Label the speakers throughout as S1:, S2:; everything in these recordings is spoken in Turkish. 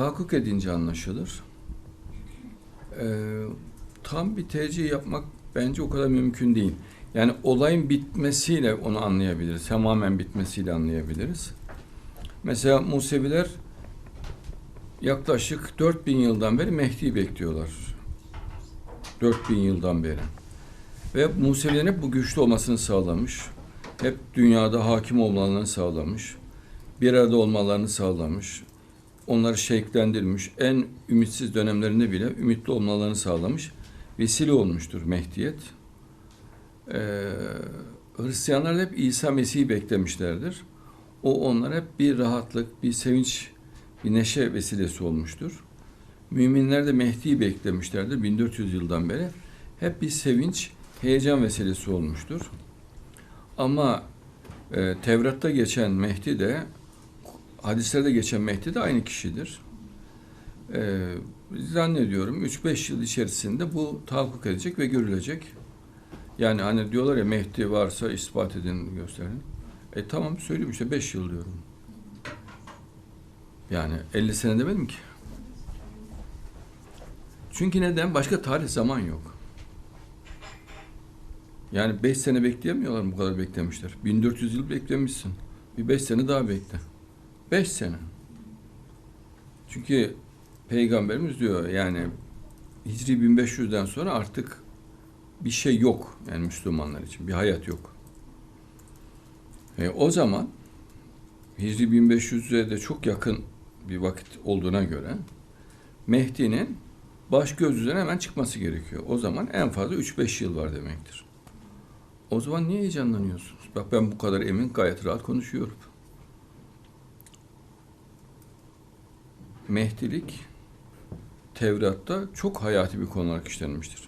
S1: Tahakkuk edince anlaşılır. Ee, tam bir tercih yapmak bence o kadar mümkün değil. Yani olayın bitmesiyle onu anlayabiliriz. Tamamen bitmesiyle anlayabiliriz. Mesela Museviler yaklaşık 4000 yıldan beri Mehdi'yi bekliyorlar. 4000 yıldan beri. Ve Musevilerin hep bu güçlü olmasını sağlamış. Hep dünyada hakim olmalarını sağlamış. Bir arada olmalarını sağlamış. Onları şevklendirmiş. En ümitsiz dönemlerinde bile ümitli olmalarını sağlamış. Vesile olmuştur Mehdiyet. Ee, Hristiyanlar hep İsa Mesih'i beklemişlerdir. O onlara hep bir rahatlık, bir sevinç, bir neşe vesilesi olmuştur. Müminler de Mehdi'yi beklemişlerdir 1400 yıldan beri. Hep bir sevinç, heyecan vesilesi olmuştur. Ama e, Tevrat'ta geçen Mehdi de, hadislerde geçen Mehdi de aynı kişidir. E, zannediyorum 3-5 yıl içerisinde bu tahakkuk edecek ve görülecek. Yani hani diyorlar ya Mehdi varsa ispat edin, gösterin. E tamam söyleyeyim işte 5 yıl diyorum. Yani 50 sene demedim ki. Çünkü neden? Başka tarih zaman yok. Yani 5 sene bekleyemiyorlar mı bu kadar beklemişler. 1400 yıl beklemişsin. Bir 5 sene daha bekle. 5 sene. Çünkü Peygamberimiz diyor yani Hicri 1500'den sonra artık bir şey yok yani Müslümanlar için. Bir hayat yok. E, o zaman Hicri 1500'e de çok yakın bir vakit olduğuna göre Mehdi'nin baş göz hemen çıkması gerekiyor. O zaman en fazla 3-5 yıl var demektir. O zaman niye heyecanlanıyorsunuz? Bak ben bu kadar emin gayet rahat konuşuyorum. Mehdilik Tevrat'ta çok hayati bir konu olarak işlenmiştir.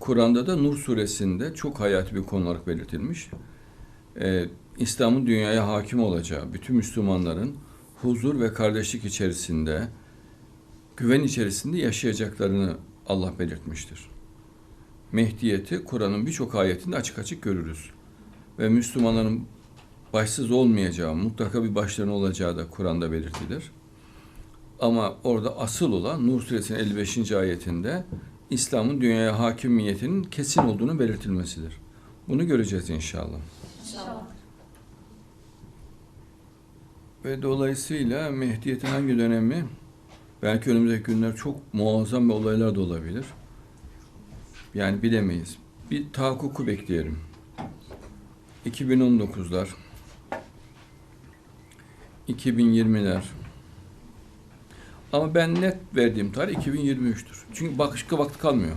S1: Kur'an'da da Nur suresinde çok hayati bir konu olarak belirtilmiş. Ee, İslam'ın dünyaya hakim olacağı, bütün Müslümanların huzur ve kardeşlik içerisinde, güven içerisinde yaşayacaklarını Allah belirtmiştir. Mehdiyeti Kur'an'ın birçok ayetinde açık açık görürüz. Ve Müslümanların başsız olmayacağı, mutlaka bir başlarına olacağı da Kur'an'da belirtilir. Ama orada asıl olan Nur suresinin 55. ayetinde İslam'ın dünyaya hakimiyetinin kesin olduğunu belirtilmesidir. Bunu göreceğiz inşallah.
S2: İnşallah.
S1: Ve dolayısıyla Mehdiyet'in hangi dönemi belki önümüzdeki günler çok muazzam bir olaylar da olabilir. Yani bilemeyiz. Bir tahakkuku bekleyelim. 2019'lar 2020'ler ama ben net verdiğim tarih 2023'tür. Çünkü başka vakti kalmıyor.